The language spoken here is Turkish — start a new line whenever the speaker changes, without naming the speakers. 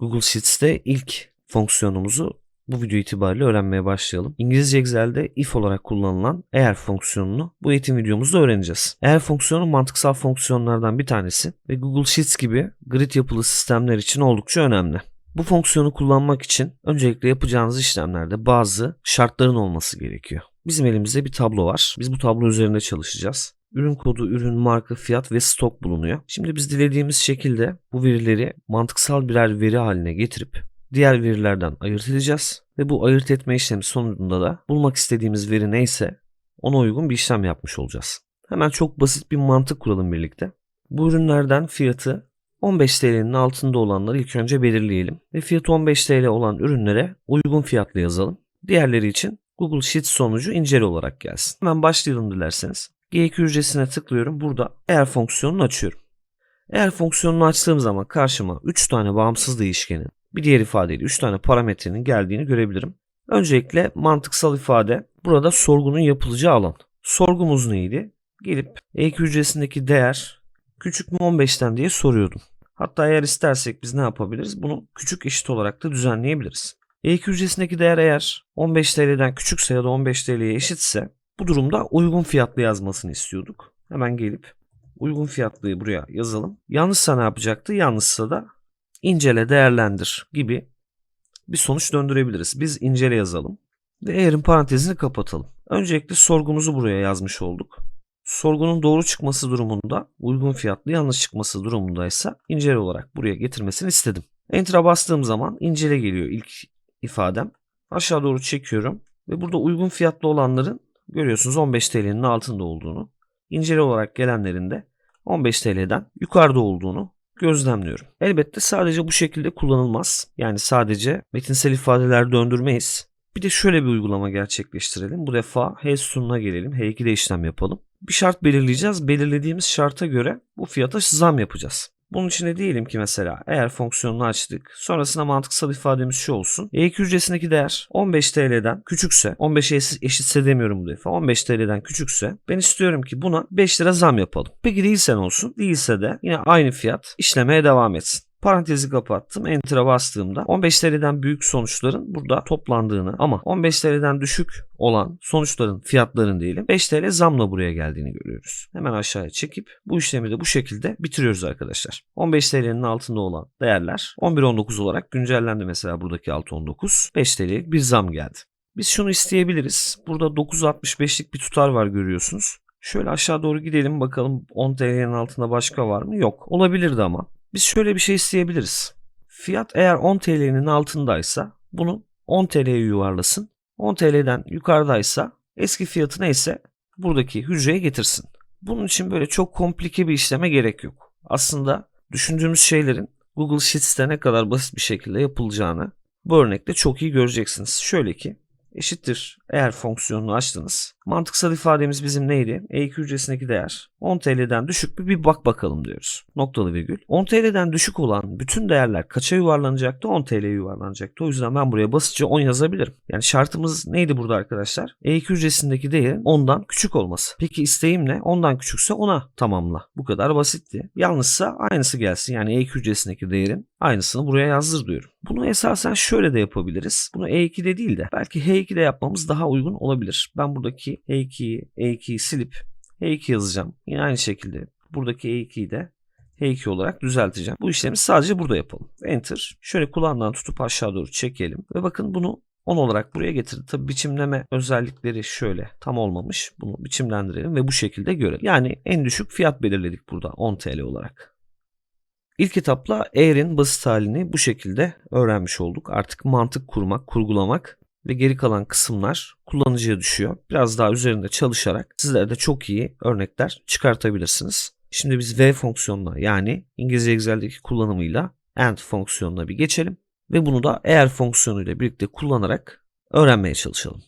Google Sheets'te ilk fonksiyonumuzu bu video itibariyle öğrenmeye başlayalım. İngilizce Excel'de if olarak kullanılan eğer fonksiyonunu bu eğitim videomuzda öğreneceğiz. Eğer fonksiyonu mantıksal fonksiyonlardan bir tanesi ve Google Sheets gibi grid yapılı sistemler için oldukça önemli. Bu fonksiyonu kullanmak için öncelikle yapacağınız işlemlerde bazı şartların olması gerekiyor. Bizim elimizde bir tablo var. Biz bu tablo üzerinde çalışacağız. Ürün kodu, ürün marka, fiyat ve stok bulunuyor. Şimdi biz dilediğimiz şekilde bu verileri mantıksal birer veri haline getirip diğer verilerden ayırt edeceğiz. Ve bu ayırt etme işlemi sonucunda da bulmak istediğimiz veri neyse ona uygun bir işlem yapmış olacağız. Hemen çok basit bir mantık kuralım birlikte. Bu ürünlerden fiyatı 15 TL'nin altında olanları ilk önce belirleyelim. Ve fiyatı 15 TL olan ürünlere uygun fiyatlı yazalım. Diğerleri için Google Sheets sonucu incele olarak gelsin. Hemen başlayalım dilerseniz. G2 hücresine tıklıyorum. Burada eğer fonksiyonunu açıyorum. Eğer fonksiyonunu açtığım zaman karşıma 3 tane bağımsız değişkenin bir diğer ifadeyle 3 tane parametrenin geldiğini görebilirim. Öncelikle mantıksal ifade burada sorgunun yapılacağı alan. Sorgumuz neydi? Gelip E2 hücresindeki değer küçük mü 15'ten diye soruyordum. Hatta eğer istersek biz ne yapabiliriz? Bunu küçük eşit olarak da düzenleyebiliriz. E2 hücresindeki değer eğer 15 TL'den küçükse ya da 15 TL'ye eşitse bu durumda uygun fiyatlı yazmasını istiyorduk. Hemen gelip uygun fiyatlıyı buraya yazalım. Yanlışsa ne yapacaktı? Yanlışsa da incele değerlendir gibi bir sonuç döndürebiliriz. Biz incele yazalım ve eğerin parantezini kapatalım. Öncelikle sorgumuzu buraya yazmış olduk. Sorgunun doğru çıkması durumunda uygun fiyatlı yanlış çıkması durumundaysa incele olarak buraya getirmesini istedim. Enter'a bastığım zaman incele geliyor ilk ifadem. Aşağı doğru çekiyorum ve burada uygun fiyatlı olanların görüyorsunuz 15 TL'nin altında olduğunu. İncele olarak gelenlerin de 15 TL'den yukarıda olduğunu gözlemliyorum. Elbette sadece bu şekilde kullanılmaz. Yani sadece metinsel ifadeler döndürmeyiz. Bir de şöyle bir uygulama gerçekleştirelim. Bu defa H sütununa gelelim. H2'de işlem yapalım. Bir şart belirleyeceğiz. Belirlediğimiz şarta göre bu fiyata zam yapacağız. Bunun için de diyelim ki mesela eğer fonksiyonunu açtık. Sonrasında mantıksal ifademiz şu olsun. E2 hücresindeki değer 15 TL'den küçükse 15'e eşitse demiyorum bu defa. 15 TL'den küçükse ben istiyorum ki buna 5 lira zam yapalım. Peki değilse ne olsun? Değilse de yine aynı fiyat işlemeye devam etsin. Parantezi kapattım. Enter'a bastığımda 15 TL'den büyük sonuçların burada toplandığını ama 15 TL'den düşük olan sonuçların fiyatların diyelim 5 TL zamla buraya geldiğini görüyoruz. Hemen aşağıya çekip bu işlemi de bu şekilde bitiriyoruz arkadaşlar. 15 TL'nin altında olan değerler 11.19 olarak güncellendi mesela buradaki 6.19. 5 TL'lik bir zam geldi. Biz şunu isteyebiliriz. Burada 9.65'lik bir tutar var görüyorsunuz. Şöyle aşağı doğru gidelim bakalım 10 TL'nin altında başka var mı? Yok. Olabilirdi ama. Biz şöyle bir şey isteyebiliriz. Fiyat eğer 10 TL'nin altındaysa bunu 10 TL'ye yuvarlasın. 10 TL'den yukarıdaysa eski fiyatı neyse buradaki hücreye getirsin. Bunun için böyle çok komplike bir işleme gerek yok. Aslında düşündüğümüz şeylerin Google Sheets'te ne kadar basit bir şekilde yapılacağını bu örnekte çok iyi göreceksiniz. Şöyle ki eşittir eğer fonksiyonunu açtınız. Mantıksal ifademiz bizim neydi? E2 hücresindeki değer 10 TL'den düşük bir, bir bak bakalım diyoruz. Noktalı virgül. 10 TL'den düşük olan bütün değerler kaça yuvarlanacaktı? 10 TL'ye yuvarlanacaktı. O yüzden ben buraya basitçe 10 yazabilirim. Yani şartımız neydi burada arkadaşlar? E2 hücresindeki değerin 10'dan küçük olması. Peki isteğim ne? 10'dan küçükse 10'a tamamla. Bu kadar basitti. Yanlışsa aynısı gelsin. Yani E2 hücresindeki değerin aynısını buraya yazdır diyorum. Bunu esasen şöyle de yapabiliriz. Bunu E2'de değil de belki H2'de yapmamız daha uygun olabilir. Ben buradaki H2'yi E2'yi silip H2 yazacağım. Yine aynı şekilde buradaki E2'yi de H2 olarak düzelteceğim. Bu işlemi sadece burada yapalım. Enter. Şöyle kulağından tutup aşağı doğru çekelim. Ve bakın bunu 10 olarak buraya getirdi. Tabi biçimleme özellikleri şöyle tam olmamış. Bunu biçimlendirelim ve bu şekilde görelim. Yani en düşük fiyat belirledik burada 10 TL olarak. İlk etapla eğerin basit halini bu şekilde öğrenmiş olduk. Artık mantık kurmak, kurgulamak ve geri kalan kısımlar kullanıcıya düşüyor. Biraz daha üzerinde çalışarak sizler de çok iyi örnekler çıkartabilirsiniz. Şimdi biz V fonksiyonuna yani İngilizce Excel'deki kullanımıyla AND fonksiyonuna bir geçelim ve bunu da eğer fonksiyonuyla birlikte kullanarak öğrenmeye çalışalım.